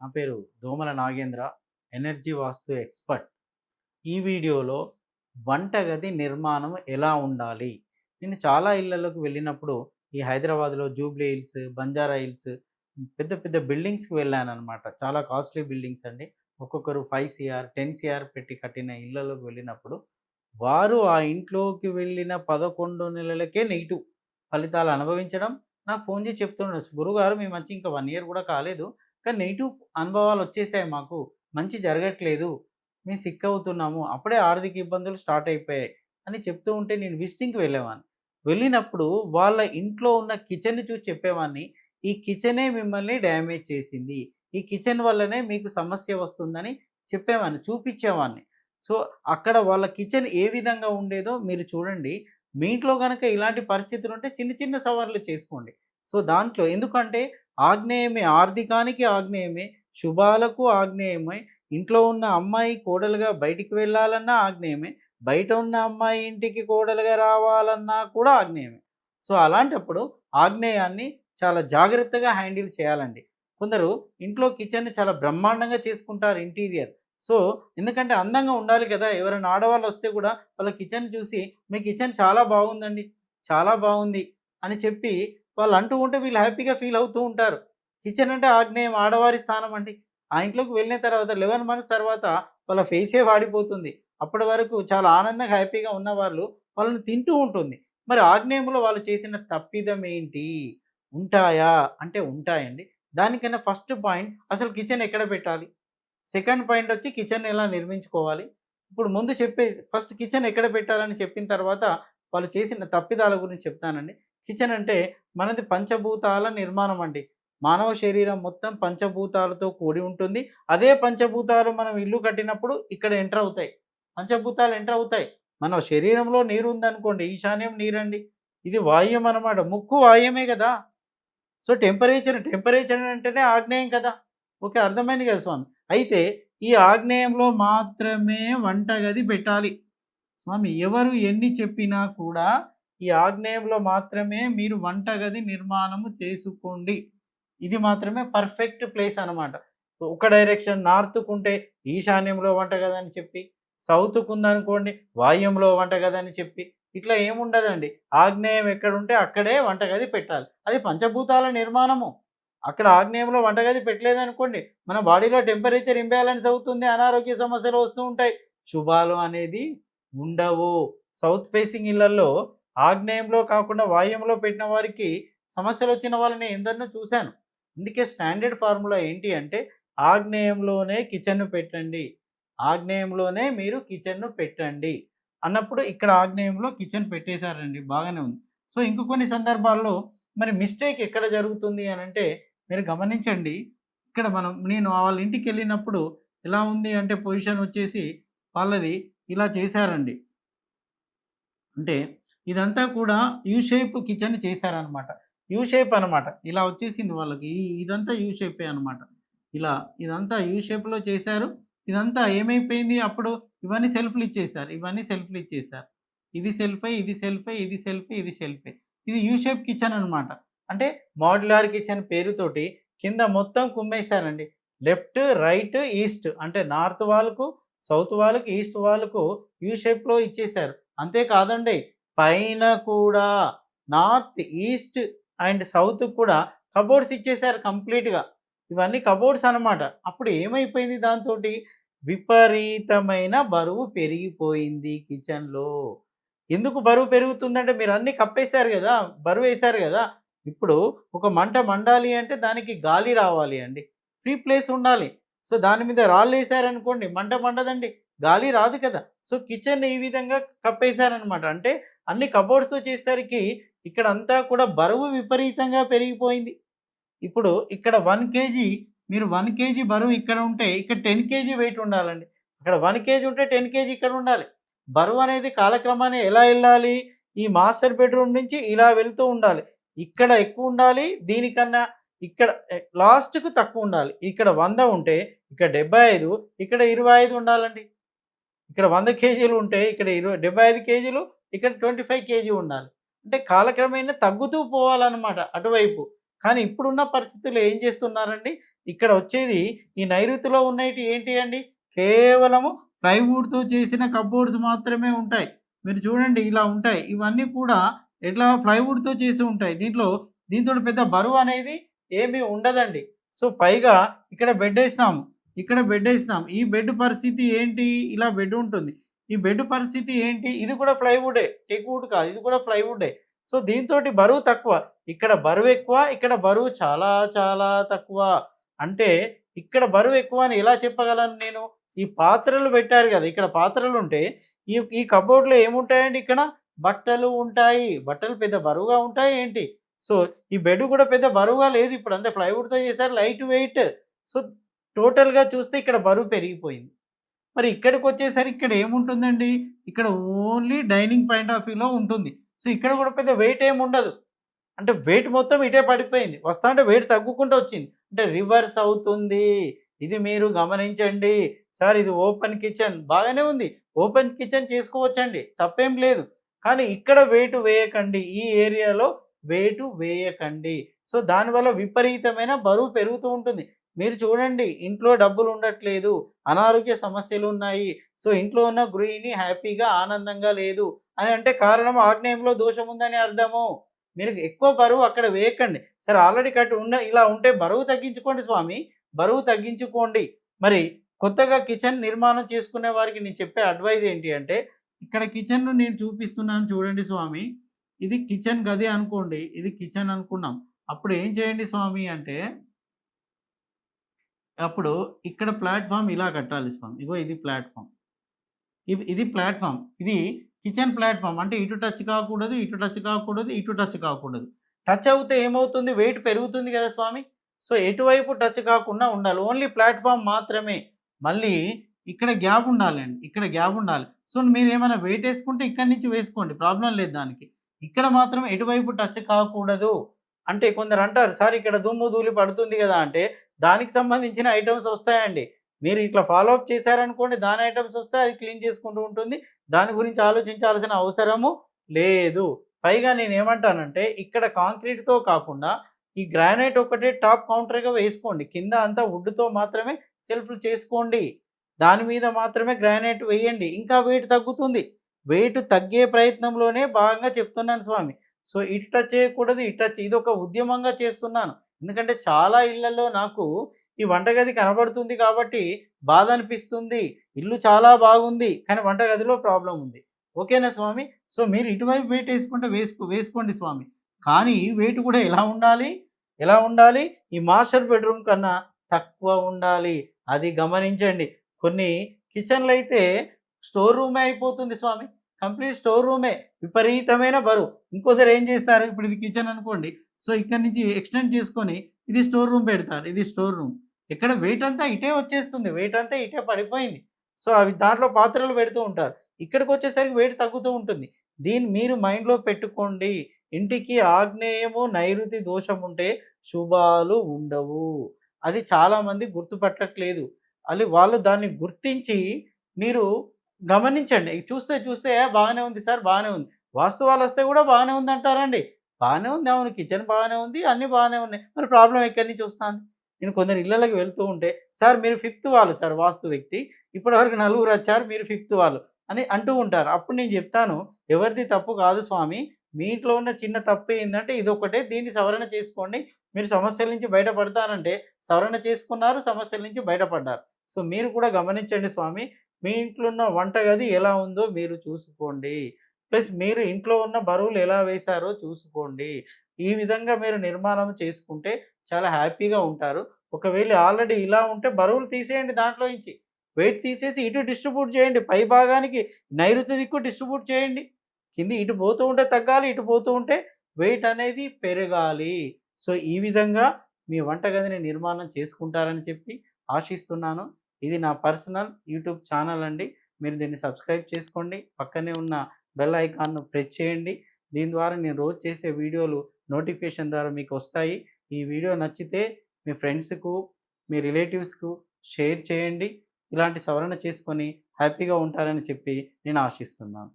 నా పేరు దోమల నాగేంద్ర ఎనర్జీ వాస్తు ఎక్స్పర్ట్. ఈ వీడియోలో వంటగది నిర్మాణం ఎలా ఉండాలి? నేను చాలా ఇళ్ళలోకి వెళ్ళినప్పుడు ఈ హైదరాబాద్లో జూబ్లీ హిల్స్ బంజారా హిల్స్ పెద్ద పెద్ద బిల్డింగ్స్కి వెళ్ళాను అనమాట చాలా కాస్ట్లీ బిల్డింగ్స్ అండి. ఒక్కొక్కరు ఫైవ్ సిఆర్ టెన్ సిఆర్ పెట్టి కట్టిన ఇళ్ళలోకి వెళ్ళినప్పుడు వారు ఆ ఇంట్లోకి వెళ్ళిన పదకొండు నెలలకే నెగిటివ్ ఫలితాలు అనుభవించడం. నాకు ఫోన్ చేసి చెప్తున్నాడు గురుగారు మీ మంచి ఇంకా వన్ ఇయర్ కూడా కాలేదు. కానీ నెగిటివ్ అనుభవాలు వచ్చేసాయి మాకు. మంచి జరగట్లేదు. మేము సిక్ అవుతున్నాము. అప్పుడే ఆర్థిక ఇబ్బందులు స్టార్ట్ అయిపోయాయి అని చెప్తూ ఉంటే నేను విజిటింగ్కి వెళ్ళేవాడిని వెళ్ళినప్పుడు వాళ్ళ ఇంట్లో ఉన్న కిచెన్ని చూసి చెప్పేవాడిని ఈ కిచెనే మిమ్మల్ని డ్యామేజ్ చేసింది. ఈ కిచెన్ వల్లనే మీకు సమస్య వస్తుందని చెప్పేవాడిని చూపించేవాడిని సో అక్కడ వాళ్ళ కిచెన్ ఏ విధంగా ఉండేదో మీరు చూడండి. మీ ఇంట్లో కనుక ఇలాంటి పరిస్థితులు ఉంటే చిన్న చిన్న సవాళ్ళు చేసుకోండి. సో దాంట్లో ఎందుకంటే ఆగ్నేయమే ఆర్థికానికి ఆగ్నేయమే శుభాలకు ఆగ్నేయమే ఇంట్లో ఉన్న అమ్మాయి కోడలుగా బయటికి వెళ్ళాలన్నా ఆగ్నేయమే బయట ఉన్న అమ్మాయి ఇంటికి కోడలుగా రావాలన్నా కూడా ఆగ్నేయమే. సో అలాంటప్పుడు ఆగ్నేయాన్ని చాలా జాగ్రత్తగా హ్యాండిల్ చేయాలండి. కొందరు ఇంట్లో కిచెన్ని చాలా బ్రహ్మాండంగా చేసుకుంటారు ఇంటీరియర్. సో ఎందుకంటే అందంగా ఉండాలి కదా ఎవరైనా ఆడవాళ్ళు వస్తే కూడా వాళ్ళ కిచెన్ చూసి మీ కిచెన్ చాలా బాగుందండి చాలా బాగుంది అని చెప్పి వాళ్ళు అంటూ ఉంటే వీళ్ళు హ్యాపీగా ఫీల్ అవుతూ ఉంటారు. కిచెన్ అంటే ఆగ్నేయం ఆడవారి స్థానం అండి. ఆ ఇంట్లోకి వెళ్ళిన తర్వాత లెవెన్ మంత్స్ తర్వాత వాళ్ళ ఫేసే వాడిపోతుంది. అప్పటి వరకు చాలా ఆనందంగా హ్యాపీగా ఉన్న వాళ్ళు వాళ్ళని తింటూ ఉంటుంది. మరి ఆగ్నేయంలో వాళ్ళు చేసిన తప్పిదం ఏంటి? ఉంటాయా? అంటే ఉంటాయండి. దానికన్నా ఫస్ట్ పాయింట్ అసలు కిచెన్ ఎక్కడ పెట్టాలి? సెకండ్ పాయింట్ వచ్చి కిచెన్ ఎలా నిర్మించుకోవాలి? ఇప్పుడు ముందు చెప్పే ఫస్ట్ కిచెన్ ఎక్కడ పెట్టాలని చెప్పిన తర్వాత వాళ్ళు చేసిన తప్పిదాల గురించి చెప్తానండి. కిచెన్ అంటే మనది పంచభూతాల నిర్మాణం అండి మానవ శరీరం మొత్తం పంచభూతాలతో కూడి ఉంటుంది. అదే పంచభూతాలు మనం ఇల్లు కట్టినప్పుడు ఇక్కడ ఎంటర్ అవుతాయి. పంచభూతాలు ఎంటర్ అవుతాయి. మన శరీరంలో నీరు ఉందనుకోండి ఈశాన్యం నీరండి. ఇది వాయుం అనమాట ముక్కు వాయుమే కదా. సో టెంపరేచర్ టెంపరేచర్ అంటేనే ఆగ్నేయం కదా. ఓకే అర్థమైంది కదా స్వామి? అయితే ఈ ఆగ్నేయంలో మాత్రమే వంటగది పెట్టాలి. స్వామి ఎవరు ఎన్ని చెప్పినా కూడా ఈ ఆగ్నేయంలో మాత్రమే మీరు వంటగది నిర్మాణము చేసుకోండి. ఇది మాత్రమే పర్ఫెక్ట్ ప్లేస్ అనమాట ఒక డైరెక్షన్ నార్త్కు ఉంటే ఈశాన్యంలో వంటగది అని చెప్పి సౌత్కు ఉందనుకోండి వాయుంలో వంటగది అని చెప్పి ఇట్లా ఏముండదండి. ఆగ్నేయం ఎక్కడుంటే అక్కడే వంటగది పెట్టాలి. అది పంచభూతాల నిర్మాణము. అక్కడ ఆగ్నేయంలో వంటగది పెట్టలేదనుకోండి మన బాడీలో టెంపరేచర్ ఇంబ్యాలెన్స్ అవుతుంది అనారోగ్య సమస్యలు వస్తూ ఉంటాయి. శుభాలు అనేది ఉండవు. సౌత్ ఫేసింగ్ ఇళ్ళలో ఆగ్నేయంలో కాకుండా వాయుంలో పెట్టిన వారికి సమస్యలు వచ్చిన వాళ్ళని ఎందరినో చూశాను. అందుకే స్టాండర్డ్ ఫార్ములా ఏంటి అంటే ఆగ్నేయంలోనే కిచెన్ను పెట్టండి. ఆగ్నేయంలోనే మీరు కిచెన్ను పెట్టండి. అన్నప్పుడు ఇక్కడ ఆగ్నేయంలో కిచెన్ పెట్టేశారండి బాగానే ఉంది. సో ఇంక కొన్ని సందర్భాల్లో మరి మిస్టేక్ ఎక్కడ జరుగుతుంది అని అంటే మీరు గమనించండి. ఇక్కడ మనం నేను వాళ్ళ ఇంటికి వెళ్ళినప్పుడు ఎలా ఉంది అంటే పొజిషన్ వచ్చేసి వాళ్ళది ఇలా చేశారండి. అంటే ఇదంతా కూడా యూ షేప్ కిచెన్ చేశారనమాట యూ షేప్ అనమాట ఇలా వచ్చేసింది వాళ్ళకి. ఇదంతా యూ షేపే అనమాట ఇలా ఇదంతా యూ షేప్లో చేశారు. ఇదంతా ఏమైపోయింది అప్పుడు? ఇవన్నీ సెల్ఫ్లు ఇచ్చేసారు ఇవన్నీ సెల్ఫ్లు ఇచ్చేసారు ఇది సెల్ఫే ఇది సెల్ఫే ఇది సెల్ఫే ఇది సెల్ఫే. ఇది యూ షేప్ కిచెన్ అనమాట అంటే మాడ్యులర్ కిచెన్ పేరుతోటి కింద మొత్తం కుమ్మేశారండి. లెఫ్ట్ రైట్ ఈస్ట్ అంటే నార్త్ వాళ్ళకు సౌత్ వాళ్ళకు ఈస్ట్ వాళ్ళకు యూ షేప్లో ఇచ్చేశారు. అంతేకాదండి పైన కూడా నార్త్ ఈస్ట్ అండ్ సౌత్ కూడా కబోర్డ్స్ ఇచ్చేశారు కంప్లీట్గా. ఇవన్నీ కబోర్డ్స్ అన్నమాట. అప్పుడు ఏమైపోయింది దాంతో విపరీతమైన బరువు పెరిగిపోయింది కిచెన్లో. ఎందుకు బరువు పెరుగుతుందంటే మీరు అన్నీ కప్పేశారు కదా బరువు వేశారు కదా. ఇప్పుడు ఒక మంట మండాలి అంటే దానికి గాలి రావాలి అండి. ఫ్రీ ప్లేస్ ఉండాలి. సో దాని మీద రాళ్ళు వేసారనుకోండి మంట మండదండి. గాలి రాదు కదా. సో కిచెన్ ఈ విధంగా కప్పేశారనమాట అంటే అన్ని కబోర్డ్స్ వచ్చేసరికి ఇక్కడ అంతా కూడా బరువు విపరీతంగా పెరిగిపోయింది. ఇప్పుడు ఇక్కడ వన్ కేజీ మీరు వన్ కేజీ బరువు ఇక్కడ ఉంటే ఇక్కడ టెన్ కేజీ వెయిట్ ఉండాలండి. అక్కడ వన్ కేజీ ఉంటే టెన్ కేజీ ఇక్కడ ఉండాలి. బరువు అనేది కాలక్రమాన్ని ఎలా వెళ్ళాలి? ఈ మాస్టర్ బెడ్రూమ్ నుంచి ఇలా వెళ్తూ ఉండాలి. ఇక్కడ ఎక్కువ ఉండాలి దీనికన్నా ఇక్కడ లాస్ట్కు తక్కువ ఉండాలి. ఇక్కడ వంద ఉంటే ఇక్కడ డెబ్బై ఐదు ఇక్కడ ఇరవై ఐదు ఉండాలండి. ఇక్కడ వంద కేజీలు ఉంటే ఇక్కడ ఇరవై డెబ్బై ఐదు కేజీలు ఇక్కడ ట్వంటీ ఫైవ్ కేజీ ఉండాలి. అంటే కాలక్రమేణా తగ్గుతూ పోవాలన్నమాట అటువైపు. కానీ ఇప్పుడున్న పరిస్థితుల్లో ఏం చేస్తున్నారండి? ఇక్కడ వచ్చేది ఈ నైరుతిలో ఉన్నవి ఏంటి అండి? కేవలము ప్లైవుడ్తో చేసిన కబోర్డ్స్ మాత్రమే ఉంటాయి. మీరు చూడండి ఇలా ఉంటాయి. ఇవన్నీ కూడా ఎట్లా ప్లైవుడ్తో చేసి ఉంటాయి. దీంట్లో దీంతో పెద్ద బరువు అనేది ఏమీ ఉండదండి. సో పైగా ఇక్కడ బెడ్ వేసినాము. ఇక్కడ బెడ్ వేసినాం. ఈ బెడ్ పరిస్థితి ఏంటి? ఇలా బెడ్ ఉంటుంది. ఈ బెడ్ పరిస్థితి ఏంటి? ఇది కూడా ఫ్లైవుడే టెక్వుడ్ కాదు. ఇది కూడా ఫ్లైవుడే సో దీంతో బరువు తక్కువ. ఇక్కడ బరువు ఎక్కువ ఇక్కడ బరువు చాలా చాలా తక్కువ. అంటే ఇక్కడ బరువు ఎక్కువ అని ఎలా చెప్పగలను నేను? ఈ పాత్రలు పెట్టారు కదా. ఇక్కడ పాత్రలు ఉంటే ఈ ఈ కబోర్డ్లో ఏముంటాయండి ఇక్కడ? బట్టలు ఉంటాయి. బట్టలు పెద్ద బరువుగా ఉంటాయి ఏంటి? సో ఈ బెడ్ కూడా పెద్ద బరువుగా లేదు ఇప్పుడు. అంతే ప్లైవుడ్తో చేశారు. లైట్ వెయిట్ సో టోటల్గా చూస్తే ఇక్కడ బరువు పెరిగిపోయింది. మరి ఇక్కడికి వచ్చేసరికి ఇక్కడ ఏముంటుందండి? ఇక్కడ ఓన్లీ డైనింగ్ పాయింట్ ఆఫ్ వ్యూలో ఉంటుంది. సో ఇక్కడ కూడా పెద్ద వెయిట్ ఏమి ఉండదు. అంటే వెయిట్ మొత్తం ఇటే పడిపోయింది. వస్తా అంటే వెయిట్ తగ్గుకుంటూ వచ్చింది. అంటే రివర్స్ అవుతుంది. ఇది మీరు గమనించండి. సార్ ఇది ఓపెన్ కిచెన్. బాగానే ఉంది. ఓపెన్ కిచెన్ చేసుకోవచ్చండి. తప్పేం లేదు. కానీ ఇక్కడ వెయిట్ వేయకండి. ఈ ఏరియాలో వెయిట్ వేయకండి. సో దానివల్ల విపరీతమైన బరువు పెరుగుతూ ఉంటుంది. చూడండి ఇంట్లో డబ్బులు ఉండట్లేదు అనారోగ్య సమస్యలు ఉన్నాయి సో ఇంట్లో ఉన్న గృహిణి హ్యాపీగా ఆనందంగా లేదు అని అంటే కారణం ఆగ్నేయంలో దోషం ఉందని అర్థము. మీరు ఎక్కువ బరువు అక్కడ వేయకండి. సరే ఆల్రెడీ కట్టి ఉన్న ఇలా ఉంటే బరువు తగ్గించుకోండి స్వామి బరువు తగ్గించుకోండి. మరి కొత్తగా కిచెన్ నిర్మాణం చేసుకునే వారికి నేను చెప్పే అడ్వైజ్ ఏంటి అంటే ఇక్కడ కిచెన్ను నేను చూపిస్తున్నాను చూడండి స్వామి. ఇది కిచెన్ గది అనుకోండి ఇది కిచెన్ అనుకున్నాం. అప్పుడు ఏం చేయండి స్వామి అంటే అప్పుడు ఇక్కడ ప్లాట్ఫామ్ ఇలా కట్టాలి స్వామి. ఇగో ఇది ప్లాట్ఫామ్. ఇది ఇది ప్లాట్ఫామ్. ఇది కిచెన్ ప్లాట్ఫామ్. అంటే ఇటు టచ్ కాకూడదు ఇటు టచ్ కాకూడదు ఇటు టచ్ కాకూడదు. టచ్ అవుతే ఏమవుతుంది? వెయిట్ పెరుగుతుంది కదా స్వామి. సో ఎటువైపు టచ్ కాకుండా ఉండాలి. ఓన్లీ ప్లాట్ఫామ్ మాత్రమే. మళ్ళీ ఇక్కడ గ్యాప్ ఉండాలండి. ఇక్కడ గ్యాప్ ఉండాలి. సో మీరు ఏమైనా వెయిట్ వేసుకుంటే ఇక్కడి నుంచి వేసుకోండి. ప్రాబ్లం లేదు దానికి. ఇక్కడ మాత్రం ఎటువైపు టచ్ కాకూడదు. అంటే కొందరు అంటారు సార్ ఇక్కడ దుమ్ము ధూళి పడుతుంది కదా అంటే దానికి సంబంధించిన ఐటమ్స్ వస్తాయండి. మీరు ఇట్లా ఫాలో అప్ చేశారనుకోండి దాని ఐటమ్స్ వస్తే అది క్లీన్ చేసుకుంటూ ఉంటుంది. దాని గురించి ఆలోచించాల్సిన అవసరము లేదు. పైగా నేను ఏమంటానంటే ఇక్కడ కాంక్రీట్తో కాకుండా ఈ గ్రానైట్ ఒకటే టాప్ కౌంటర్గా వేసుకోండి. కింద అంతా వుడ్తో మాత్రమే సెల్ఫ్లు చేసుకోండి. దాని మీద మాత్రమే గ్రానైట్ వేయండి. ఇంకా వెయిట్ తగ్గుతుంది. వెయిట్ తగ్గే ప్రయత్నంలోనే భాగంగా చెప్తున్నాను స్వామి. సో ఇటు టచ్ చేయకూడదు ఇటు టచ్ ఇది ఒక ఉద్యమంగా చేస్తున్నాను. ఎందుకంటే చాలా ఇళ్ళలో నాకు ఈ వంటగది కనబడుతుంది కాబట్టి బాధ అనిపిస్తుంది. ఇల్లు చాలా బాగుంది కానీ వంటగదిలో ప్రాబ్లం ఉంది. ఓకేనా స్వామి? సో మీరు ఇటువైపు వెయిట్ వేసుకుంటే వేసుకో వేసుకోండి స్వామి. కానీ వెయిట్ కూడా ఎలా ఉండాలి? ఎలా ఉండాలి? ఈ మాస్టర్ బెడ్రూమ్ కన్నా తక్కువ ఉండాలి. అది గమనించండి. కొన్ని కిచెన్లు అయితే స్టోర్ రూమే అయిపోతుంది స్వామి. కంప్లీట్ స్టోర్ రూమే విపరీతమైన బరువు. ఇంకొకరు ఏం చేస్తారు? ఇప్పుడు ఇది కిచెన్ అనుకోండి. సో ఇక్కడ నుంచి ఎక్స్టెండ్ చేసుకొని ఇది స్టోర్ రూమ్ పెడతారు. ఇది స్టోర్ రూమ్. ఇక్కడ వెయిట్ అంతా ఇటే వచ్చేస్తుంది. వెయిట్ అంతా ఇటే పడిపోయింది. సో అవి దాంట్లో పాత్రలు పెడుతూ ఉంటారు. ఇక్కడికి వచ్చేసరికి వెయిట్ తగ్గుతూ ఉంటుంది. దీన్ని మీరు మైండ్లో పెట్టుకోండి. ఇంటికి ఆగ్నేయము నైరుతి దోషం ఉంటే శుభాలు ఉండవు. అది చాలామంది గుర్తుపట్టట్లేదు. అది వాళ్ళు దాన్ని గుర్తించి మీరు గమనించండి. చూస్తే చూస్తే బాగానే ఉంది సార్ బాగానే ఉంది. వాస్తవాలు వస్తే కూడా బాగానే ఉంది అంటారండి. బాగానే ఉంది అవును కిచెన్ బాగానే ఉంది అన్నీ బాగానే ఉన్నాయి. మరి ప్రాబ్లం ఎక్కడి నుంచి వస్తుంది? నేను కొందరు ఇళ్ళకి వెళ్తూ ఉంటే సార్ మీరు ఫిఫ్త్ వాళ్ళు సార్ వాస్తు వ్యక్తి. ఇప్పటివరకు నలుగురు వచ్చారు మీరు ఫిఫ్త్ వాళ్ళు. అని అంటూ ఉంటారు. అప్పుడు నేను చెప్తాను ఎవరిది తప్పు కాదు స్వామి. మీ ఇంట్లో ఉన్న చిన్న తప్పు ఏంటంటే ఇది ఒకటే దీన్ని సవరణ చేసుకోండి. మీరు సమస్యల నుంచి బయటపడతారంటే సవరణ చేసుకున్నారు సమస్యల నుంచి బయటపడ్డారు. సో మీరు కూడా గమనించండి స్వామి మీ ఇంట్లో ఉన్న వంటగది ఎలా ఉందో మీరు చూసుకోండి. ప్లస్ మీరు ఇంట్లో ఉన్న బరువులు ఎలా వేశారో చూసుకోండి. ఈ విధంగా మీరు నిర్మాణం చేసుకుంటే చాలా హ్యాపీగా ఉంటారు. ఒకవేళ ఆల్రెడీ ఇలా ఉంటే బరువులు తీసేయండి దాంట్లో నుంచి. వెయిట్ తీసేసి ఇటు డిస్ట్రిబ్యూట్ చేయండి. పై భాగానికి నైరుతి దిక్కు డిస్ట్రిబ్యూట్ చేయండి. కింది ఇటు పోతూ ఉంటే తగ్గాలి ఇటు పోతూ ఉంటే వెయిట్ అనేది పెరగాలి. సో ఈ విధంగా మీ వంటగదిని నిర్మాణం చేసుకుంటారని చెప్పి ఆశిస్తున్నాను. ఇది నా పర్సనల్ యూట్యూబ్ ఛానల్ అండి. మీరు దీన్ని సబ్స్క్రైబ్ చేసుకోండి. పక్కనే ఉన్న బెల్ ఐకాన్ను ప్రెస్ చేయండి. దీని ద్వారా నేను రోజు చేసే వీడియోలు నోటిఫికేషన్ ద్వారా మీకు వస్తాయి. ఈ వీడియో నచ్చితే మీ ఫ్రెండ్స్కు మీ రిలేటివ్స్కు షేర్ చేయండి. ఇలాంటి సవరణ చేసుకొని హ్యాపీగా ఉంటారని చెప్పి నేను ఆశిస్తున్నాను.